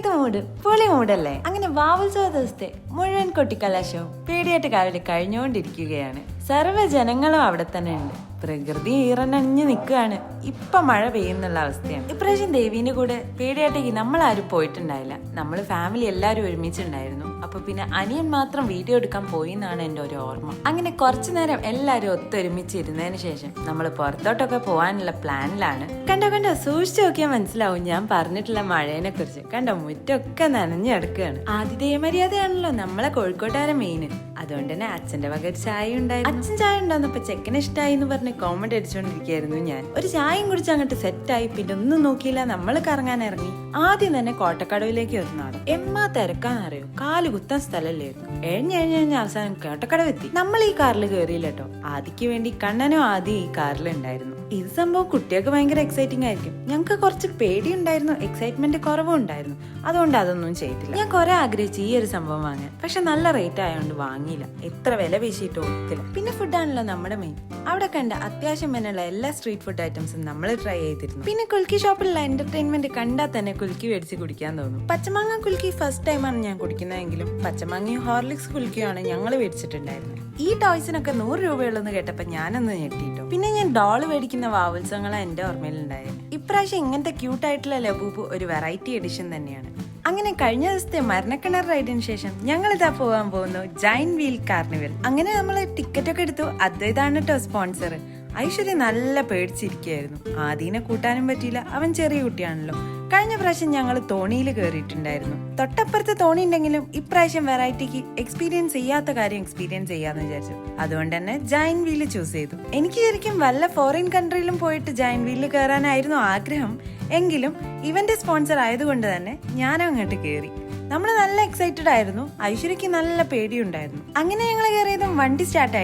ഏത് മൂഡ് പൊളി മൂഡല്ലേ അങ്ങനെ വാവുത്സവ ദിവസത്തെ മുഴുവൻ കൊട്ടിക്കലാശവും പേടിയായിട്ട് കാവിലെ കഴിഞ്ഞുകൊണ്ടിരിക്കുകയാണ്. സർവ ജനങ്ങളും അവിടെ തന്നെ ഉണ്ട്. പ്രകൃതി ഈറനണിഞ്ഞു നിൽക്കുകയാണ്. ഇപ്പൊ മഴ പെയ്യുന്നുള്ള അവസ്ഥയാണ്. ഇപ്രാവശ്യം ദേവീന്റെ കൂടെ പേടിയാട്ടേക്ക് ആരും പോയിട്ടുണ്ടായില്ല. നമ്മൾ ഫാമിലി എല്ലാവരും ഒരുമിച്ചുണ്ടായിരുന്നു. അപ്പൊ പിന്നെ അനിയൻ മാത്രം വീഡിയോ എടുക്കാൻ പോയി എന്നാണ് എന്റെ ഒരു ഓർമ്മ. അങ്ങനെ കുറച്ചു നേരം എല്ലാരും ഒത്തൊരുമിച്ച് ഇരുന്നതിന് ശേഷം നമ്മൾ പുറത്തോട്ടൊക്കെ പോകാനുള്ള പ്ലാനിലാണ്. കണ്ടോ കണ്ടോ? സൂക്ഷിച്ചു നോക്കിയാൽ മനസ്സിലാവും ഞാൻ പറഞ്ഞിട്ടുള്ള മഴേനെ കുറിച്ച്. കണ്ടോ? മുറ്റൊക്കെ നനഞ്ഞു കിടക്കുകയാണ് ആതിഥേയ മര്യാദയാണല്ലോ നമ്മളെ കോഴിക്കോട്ടുകാരെ മെയിൻ അതുകൊണ്ട് തന്നെ അച്ഛന്റെ വക ചായ ഉണ്ടായിരുന്നു. അച്ഛൻ ചായ ഉണ്ടാകുന്നപ്പോ ചെക്കന് ഇഷ്ടമായി എന്ന് പറഞ്ഞ് കോമഡി അടിച്ചുകൊണ്ടിരിക്കുകയായിരുന്നു ഞാൻ. ഒരു ചായയും കുടിച്ച് അങ്ങോട്ട് സെറ്റായി. പിന്നെ ഒന്നും നോക്കിയില്ല. നമ്മൾ കറങ്ങാൻ ഇറങ്ങി. ആദ്യം തന്നെ കോട്ടക്കടവിലേക്ക് ഒരു എമ്മ എമ്മാ തിരക്കാന്നറിയോ? കാൽ കുത്താൻ സ്ഥലമില്ലായിരുന്നു എഴഞ്ഞെഴിഞ്ഞ് അവസാനം കോട്ടക്കടവ് എത്തി നമ്മൾ ഈ കാറിൽ കയറിയില്ല കേട്ടോ ആദിക്ക് വേണ്ടി കണ്ണനും ആദ്യം ഈ കാറിൽ ഉണ്ടായിരുന്നു. ഇത് സംഭവം കുട്ടികൾക്ക് ഭയങ്കര എക്സൈറ്റിംഗ് ആയിരിക്കും. ഞങ്ങൾക്ക് കുറച്ച് പേടി ഉണ്ടായിരുന്നു എക്സൈറ്റ്മെന്റ് കുറവും ഉണ്ടായിരുന്നു. അതുകൊണ്ട് അതൊന്നും ചെയ്തില്ല. ഞാൻ കുറെ ആഗ്രഹിച്ചു ഈ ഒരു സംഭവം വാങ്ങാൻ. പക്ഷെ നല്ല റേറ്റ് ആയതുകൊണ്ട് വാങ്ങിയില്ല. എത്ര വില വീശിയിട്ട് ഒത്തില്ല. പിന്നെ ഫുഡാണല്ലോ നമ്മുടെ മെയിൻ അവിടെ കണ്ട അത്യാവശ്യം എന്നുള്ള എല്ലാ സ്ട്രീറ്റ് ഫുഡ് ഐറ്റംസും നമ്മൾ ട്രൈ ചെയ്തിരുന്നു. പിന്നെ കുൽക്കി ഷോപ്പിലുള്ള എന്റർടൈൻമെന്റ് കണ്ടാൽ തന്നെ കുൽക്കി മേടിച്ച് കുടിക്കാൻ തോന്നും. പച്ചമാങ്ങ കുൽക്കി ഫസ്റ്റ് ടൈമാണ് ഞാൻ കുടിക്കുന്നതെങ്കിലും പച്ചമാങ്ങയും ഹോർലിക്സ് കുൽക്കിയുമാണ് ഞങ്ങൾ മേടിച്ചിട്ടുണ്ടായിരുന്നത്. ഈ ടോയ്സിനൊക്കെ നൂറ് രൂപയുള്ളെന്ന് കേട്ടപ്പോ ഞാനൊന്ന് ഞെട്ടിട്ടു. പിന്നെ ഞാൻ ഡോൾ മേടിക്കുന്ന വാവത്സവങ്ങളാണ് എന്റെ ഓർമ്മയിലുണ്ടായത്. ഇപ്രാവശ്യം ഇങ്ങനത്തെ ക്യൂട്ട് ആയിട്ടുള്ള ലബൂബ് ഒരു വെറൈറ്റി എഡിഷൻ തന്നെയാണ്. അങ്ങനെ കഴിഞ്ഞ ദിവസത്തെ മരണക്കിണർ റൈഡിന് ശേഷം ഞങ്ങൾ ഇതാ പോകാൻ പോകുന്നു ജൈൻ വീൽ കാർണിവൽ. അങ്ങനെ നമ്മൾ ടിക്കറ്റ് ഒക്കെ എടുത്തു. അദ്വൈതാണ് കേട്ടോ സ്പോൺസർ ഐശ്വര്യ നല്ല പേടിച്ചിരിക്കുകയായിരുന്നു ആദീനെ കൂട്ടാനും പറ്റിയില്ല. അവൻ ചെറിയ കുട്ടിയാണല്ലോ. കഴിഞ്ഞ പ്രാവശ്യം ഞങ്ങൾ തോണിയിൽ കയറിയിട്ടുണ്ടായിരുന്നു. തൊട്ടപ്പുറത്ത് തോണി ഉണ്ടെങ്കിലും ഇപ്രാവശ്യം വെറൈറ്റിക്ക് എക്സ്പീരിയൻസ് ചെയ്യാത്ത കാര്യം എക്സ്പീരിയൻസ് ചെയ്യാന്ന് വിചാരിച്ചു. അതുകൊണ്ട് തന്നെ ജൈൻ വീൽ ചൂസ് ചെയ്തു. എനിക്ക് ശരിക്കും വല്ല ഫോറിൻ കൺട്രിയിലും പോയിട്ട് ജൈൻ വീലിൽ കയറാനായിരുന്നു ആഗ്രഹം. എങ്കിലും ഇവന്റെ സ്പോൺസർ ആയതുകൊണ്ട് തന്നെ ഞാൻ അങ്ങോട്ട് കയറി. നമ്മൾ നല്ല എക്സൈറ്റഡ് ആയിരുന്നു. ഐശ്വര്യക്ക് നല്ല പേടിയുണ്ടായിരുന്നു. അങ്ങനെ ഞങ്ങൾ കയറിയതും വണ്ടി സ്റ്റാർട്ട്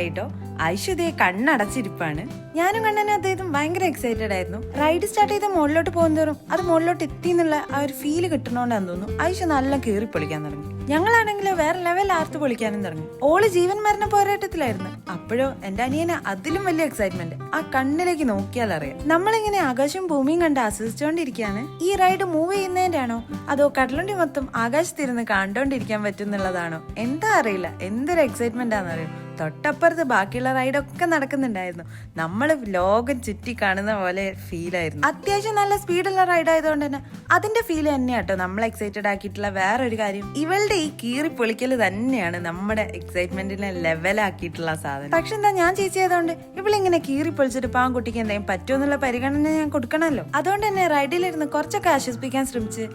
ഐശ്വര്യയെ കണ്ണടച്ചിരിപ്പാണ്. ഞാനും കണ്ണനും അദ്ദേഹം ഭയങ്കര എക്സൈറ്റഡ് ആയിരുന്നു. റൈഡ് സ്റ്റാർട്ട് ചെയ്ത് മുകളിലോട്ട് പോകുന്നതോറും അത് മുകളിലോട്ട് എത്തി എന്നുള്ള ആ ഒരു ഫീൽ കിട്ടണോണ്ടാന്ന് തോന്നുന്നു. ഐശ്വ നല്ല കീറി പൊളിക്കാൻ തുടങ്ങി. ഞങ്ങളാണെങ്കിൽ വേറെ ലെവൽ ആർത്ത് പൊളിക്കാനും തുടങ്ങി. ഓൾ ജീവൻ മരണ പോരാട്ടത്തിലായിരുന്നു. അപ്പോഴോ എന്റെ അനിയന് അതിലും വലിയ എക്സൈറ്റ്മെന്റ് ആ കണ്ണിലേക്ക് നോക്കിയാൽ അറിയാം. നമ്മളിങ്ങനെ ആകാശവും ഭൂമിയും കണ്ട് ആസ്വദിച്ചുകൊണ്ടിരിക്കുകയാണ് ഈ റൈഡ് മൂവ് ചെയ്യുന്നതിന്റെ ആണോ അതോ കടലുണ്ടി മൊത്തം ആകാശത്തിരുന്ന് കണ്ടോണ്ടിരിക്കാൻ പറ്റുന്നുള്ളതാണോ എന്താ അറിയില്ല. എന്തൊരു എക്സൈറ്റ്മെന്റ് ആണെന്നറിയോ? തൊട്ടപ്പുറത്ത് ബാക്കിയുള്ള റൈഡൊക്കെ നടക്കുന്നുണ്ടായിരുന്നു. നമ്മൾ ലോകം ചുറ്റി കാണുന്ന പോലെ ഫീൽ ആയിരുന്നു. അത്യാവശ്യം നല്ല സ്പീഡുള്ള റൈഡ് ആയതുകൊണ്ട് തന്നെ. അതിന്റെ ഫീൽ തന്നെയാട്ടോ നമ്മൾ എക്സൈറ്റഡ് ആക്കിയിട്ടുള്ള വേറൊരു കാര്യം. ഇവളുടെ ഈ കീറി പൊളിക്കൽ തന്നെയാണ് നമ്മുടെ എക്സൈറ്റ്മെന്റിനെ ലെവലാക്കിയിട്ടുള്ള സാധനം. പക്ഷെ എന്താ ഞാൻ ചേച്ചി ആയതുകൊണ്ട് ഇവളിങ്ങനെ കീറി പൊളിച്ചിട്ട് പാവൻകുട്ടിക്ക് എന്തെങ്കിലും പറ്റുമോ എന്നുള്ള പരിഗണന ഞാൻ കൊടുക്കണമല്ലോ. അതുകൊണ്ട് തന്നെ റൈഡിലിരുന്ന് കുറച്ചൊക്കെ ആശ്വസിപ്പിക്കാൻ ശ്രമിച്ച്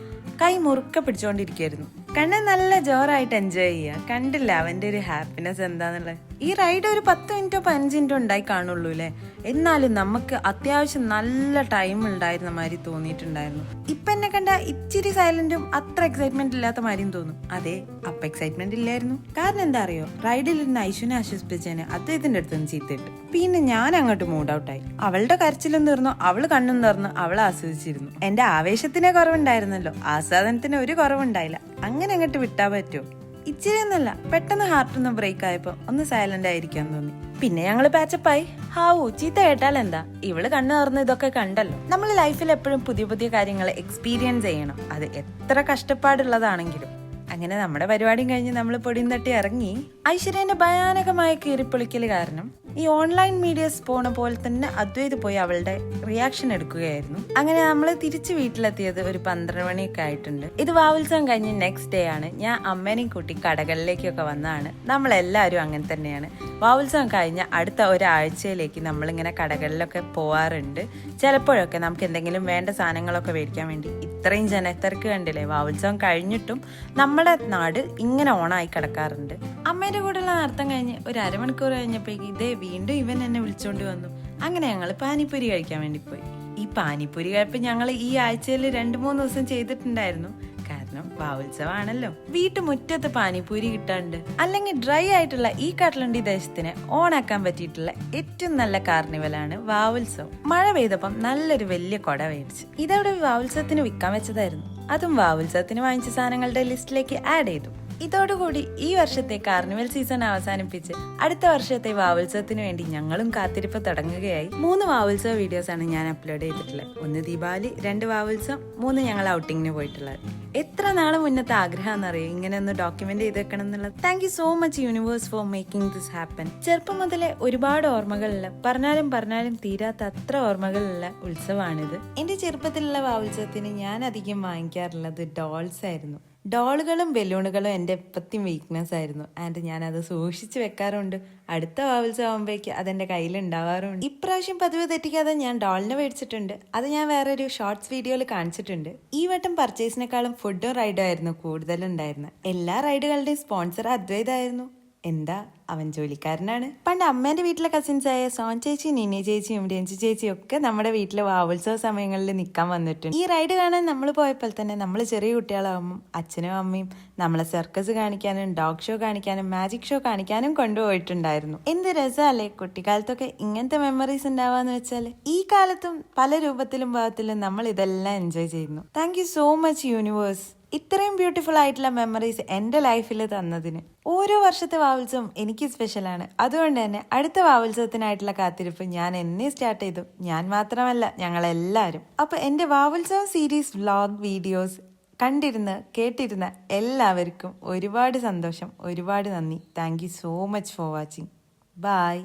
കൈ മുറുക്ക പിടിച്ചുകൊണ്ടിരിക്കുകയായിരുന്നു കണ്ണ് നല്ല ജോറായിട്ട് എൻജോയ് ചെയ്യുക. കണ്ടില്ല അവന്റെ ഒരു ഹാപ്പിനെസ് എന്താന്നുള്ളത്? ഈ റൈഡ് ഒരു പത്ത് മിനിറ്റോ പതിനഞ്ച് മിനിറ്റോ ഉണ്ടായി കാണുള്ളൂ അല്ലേ എന്നാലും നമുക്ക് അത്യാവശ്യം നല്ല ടൈം ഉണ്ടായിരുന്ന മാതിരി തോന്നിയിട്ടുണ്ടായിരുന്നു. ഇപ്പൊ എന്നെ കണ്ട ഇച്ചിരി സൈലന്റും അത്ര എക്സൈറ്റ്മെന്റ് ഇല്ലാത്ത മാതിരിയും തോന്നും. അതെ അപ്പൊ എക്സൈറ്റ്മെന്റ് ഇല്ലായിരുന്നു. കാരണം എന്താ അറിയോ? റൈഡിലിരുന്ന് ഐശുവിനെ ആശ്വസിപ്പിച്ചതിന് അദ്ദേഹത്തിന്റെ അടുത്ത് നിന്ന് ചീത്തിട്ട് പിന്നെ ഞാൻ അങ്ങോട്ട് മൂഡ് ഔട്ടായി അവളുടെ കരച്ചിലും തീർന്നു അവൾ കണ്ണും തീർന്നു അവളെ ആസ്വദിച്ചിരുന്നു. എന്റെ ആവേശത്തിനെ കുറവുണ്ടായിരുന്നല്ലോ. ആസ്വാദനത്തിന് ഒരു കുറവുണ്ടായില്ല. അങ്ങനെ അങ്ങോട്ട് വിട്ടാ പറ്റുമോ? ഇച്ചിരി ഒന്നല്ല പെട്ടെന്ന് ഹാർട്ട് ഒന്ന് ബ്രേക്ക് ആയപ്പോ ഒന്ന് സൈലന്റ് ആയിരിക്കാൻ തോന്നി. പിന്നെ ഞങ്ങൾ പാച്ചപ്പായി ഹാവു ചീത്ത കേട്ടാൽ എന്താ? ഇവൾ കണ്ണു തുറന്ന് ഇതൊക്കെ കണ്ടല്ലോ. നമ്മൾ ലൈഫിൽ എപ്പോഴും പുതിയ പുതിയ കാര്യങ്ങൾ എക്സ്പീരിയൻസ് ചെയ്യണം. അത് എത്ര കഷ്ടപ്പാടുള്ളതാണെങ്കിലും. അങ്ങനെ നമ്മുടെ പരിപാടിയും കഴിഞ്ഞ് നമ്മൾ പൊടിയും തട്ടി ഇറങ്ങി. ഐശ്വര്യന്റെ ഭയാനകമായ കീറിപ്പൊളിക്കൽ കാരണം ഈ ഓൺലൈൻ മീഡിയസ് പോണ പോലെ തന്നെ അദ്വൈത് പോയി അവളുടെ റിയാക്ഷൻ എടുക്കുകയായിരുന്നു. അങ്ങനെ നമ്മൾ തിരിച്ച് വീട്ടിലെത്തിയത് ഒരു പന്ത്രണ്ട് മണിയൊക്കെ ആയിട്ടുണ്ട്. ഇത് വാവുത്സവം കഴിഞ്ഞ് നെക്സ്റ്റ് ഡേ ആണ്. ഞാൻ അമ്മേനെയും കൂട്ടി കടകളിലേക്കൊക്കെ വന്നതാണ്. നമ്മളെല്ലാവരും അങ്ങനെ തന്നെയാണ്. വാവുത്സവം കഴിഞ്ഞ അടുത്ത ഒരാഴ്ചയിലേക്ക് നമ്മളിങ്ങനെ കടകളിലൊക്കെ പോവാറുണ്ട്. ചിലപ്പോഴൊക്കെ നമുക്ക് എന്തെങ്കിലും വേണ്ട സാധനങ്ങളൊക്കെ മേടിക്കാൻ വേണ്ടി ഇത്രയും ജനത്തിരക്ക് കണ്ടില്ലേ? വാവുത്സവം കഴിഞ്ഞിട്ടും നമ്മുടെ നാട് ഇങ്ങനെ ഓണായി കിടക്കാറുണ്ട്. അമ്മേന്റെ കൂടെയുള്ള നടത്തം കഴിഞ്ഞ് ഒരു അരമണിക്കൂർ കഴിഞ്ഞപ്പോഴേക്ക് ഇതേ വീണ്ടും ഇവൻ എന്നെ വിളിച്ചോണ്ട് വന്നു. അങ്ങനെ ഞങ്ങൾ പാനിപ്പൂരി കഴിക്കാൻ വേണ്ടി പോയി. ഈ പാനിപ്പൂരി കഴിപ്പ് ഞങ്ങൾ ഈ ആഴ്ചയിൽ രണ്ട് മൂന്ന് ദിവസം ചെയ്തിട്ടുണ്ടായിരുന്നു. കാരണം വാവുത്സവമാണല്ലോ വീട്ടുമുറ്റത്ത് പാനിപ്പൂരി കിട്ടാണ്ട്. അല്ലെങ്കിൽ ഡ്രൈ ആയിട്ടുള്ള ഈ കട്ടലണ്ടി ദേശത്തിന് ഓണാക്കാൻ പറ്റിയിട്ടുള്ള ഏറ്റവും നല്ല കാർണിവലാണ് വാവുത്സവം. മഴ പെയ്തപ്പം നല്ലൊരു വലിയ കൊട മേടിച്ചു. ഇതവിടെ വാവുത്സവത്തിന് വിൽക്കാൻ വെച്ചതായിരുന്നു. അതും വാവുത്സവത്തിന് വാങ്ങിച്ച സാധനങ്ങളുടെ ലിസ്റ്റിലേക്ക് ആഡ് ചെയ്തു. ഇതോടുകൂടി ഈ വർഷത്തെ കാർണിവൽ സീസൺ അവസാനിപ്പിച്ച് അടുത്ത വർഷത്തെ വാവുത്സവത്തിന് വേണ്ടി ഞങ്ങളും കാത്തിരിപ്പ് തുടങ്ങുകയായി. മൂന്ന് വാവുത്സവ വീഡിയോസ് ആണ് ഞാൻ അപ്ലോഡ് ചെയ്തിട്ടുള്ളത്. ഒന്ന് ദീപാവലി രണ്ട് വാവുത്സവം മൂന്ന് ഞങ്ങൾ ഔട്ടിങ്ങിന് പോയിട്ടുള്ളത്. എത്ര നാളെ മുന്നത്തെ ആഗ്രഹം എന്നറിയോ ഇങ്ങനെ ഒന്ന് ഡോക്യുമെന്റ് ചെയ്ത് വെക്കണം എന്നുള്ളത്. Thank you so much universe for making this happen ചെറുപ്പം മുതലേ ഒരുപാട് ഓർമ്മകളുള്ള പറഞ്ഞാലും പറഞ്ഞാലും തീരാത്ത അത്ര ഓർമ്മകളുള്ള ഉത്സവമാണിത്. എന്റെ ചെറുപ്പത്തിലുള്ള വാവുത്സവത്തിന് ഞാൻ അധികം വാങ്ങിക്കാറുള്ളത് ഡോൾസ് ആയിരുന്നു. ഡോളുകളും ബലൂണുകളും എന്റെ എപ്പത്തിയും വീക്ക്നെസ് ആയിരുന്നു. ആൻഡ് ഞാനത് സൂക്ഷിച്ച് വെക്കാറുണ്ട്. അടുത്ത വാവൽസ് ആകുമ്പോഴേക്ക് അതെന്റെ കയ്യിൽ ഉണ്ടാവാറുണ്ട്. ഇപ്രാവശ്യം പതിവ് തെറ്റിക്കാതെ ഞാൻ ഡോളിനെ മേടിച്ചിട്ടുണ്ട്. അത് ഞാൻ വേറൊരു ഷോർട്സ് വീഡിയോയിൽ കാണിച്ചിട്ടുണ്ട്. ഈ വട്ടം പർച്ചേസിനേക്കാളും ഫുഡും റൈഡും ആയിരുന്നു കൂടുതലുണ്ടായിരുന്നത്. എല്ലാ റൈഡുകളുടെയും സ്പോൺസർ അദ്വൈതായിരുന്നു. എന്താ? അവൻ ജോലിക്കാരനാണ്. പണ്ട് അമ്മേന്റെ വീട്ടിലെ കസിൻസ് ആയ സോൺ ചേച്ചി നിനി ചേച്ചിയും രഞ്ജു ചേച്ചിയും ഒക്കെ നമ്മുടെ വീട്ടിലെ വാവുത്സവ സമയങ്ങളിൽ നിൽക്കാൻ വന്നിട്ടുണ്ട്. ഈ റൈഡ് കാണാൻ നമ്മൾ പോയപ്പോൾ തന്നെ നമ്മൾ ചെറിയ കുട്ടികളാകുമ്പോൾ അച്ഛനും അമ്മയും നമ്മളെ സർക്കസ് കാണിക്കാനും ഡോഗ് ഷോ കാണിക്കാനും മാജിക് ഷോ കാണിക്കാനും കൊണ്ടുപോയിട്ടുണ്ടായിരുന്നു. എന്ത് രസമല്ലേ കുട്ടിക്കാലത്തൊക്കെ ഇങ്ങനത്തെ മെമ്മറീസ് ഉണ്ടാവാന്ന് വെച്ചാൽ ഈ കാലത്തും പല രൂപത്തിലും ഭാവത്തിലും നമ്മൾ ഇതെല്ലാം എൻജോയ് ചെയ്യുന്നു. താങ്ക് സോ മച്ച് യൂണിവേഴ്സ് ഇത്രയും ബ്യൂട്ടിഫുൾ ആയിട്ടുള്ള മെമ്മറീസ് എന്റെ ലൈഫിൽ തന്നതിന്. ഓരോ വർഷത്തെ വാവുത്സവം എനിക്ക് സ്പെഷ്യലാണ് അതുകൊണ്ട് തന്നെ അടുത്ത വാവുത്സവത്തിനായിട്ടുള്ള കാത്തിരിപ്പ് ഞാൻ എന്നെ സ്റ്റാർട്ട് ചെയ്തു. ഞാൻ മാത്രമല്ല ഞങ്ങളെല്ലാവരും അപ്പോൾ എന്റെ വാവുത്സവം സീരീസ് വ്ളോഗ് വീഡിയോസ് കണ്ടിരുന്ന് കേട്ടിരുന്ന എല്ലാവർക്കും ഒരുപാട് സന്തോഷം. ഒരുപാട് നന്ദി. Thank so much for watching bye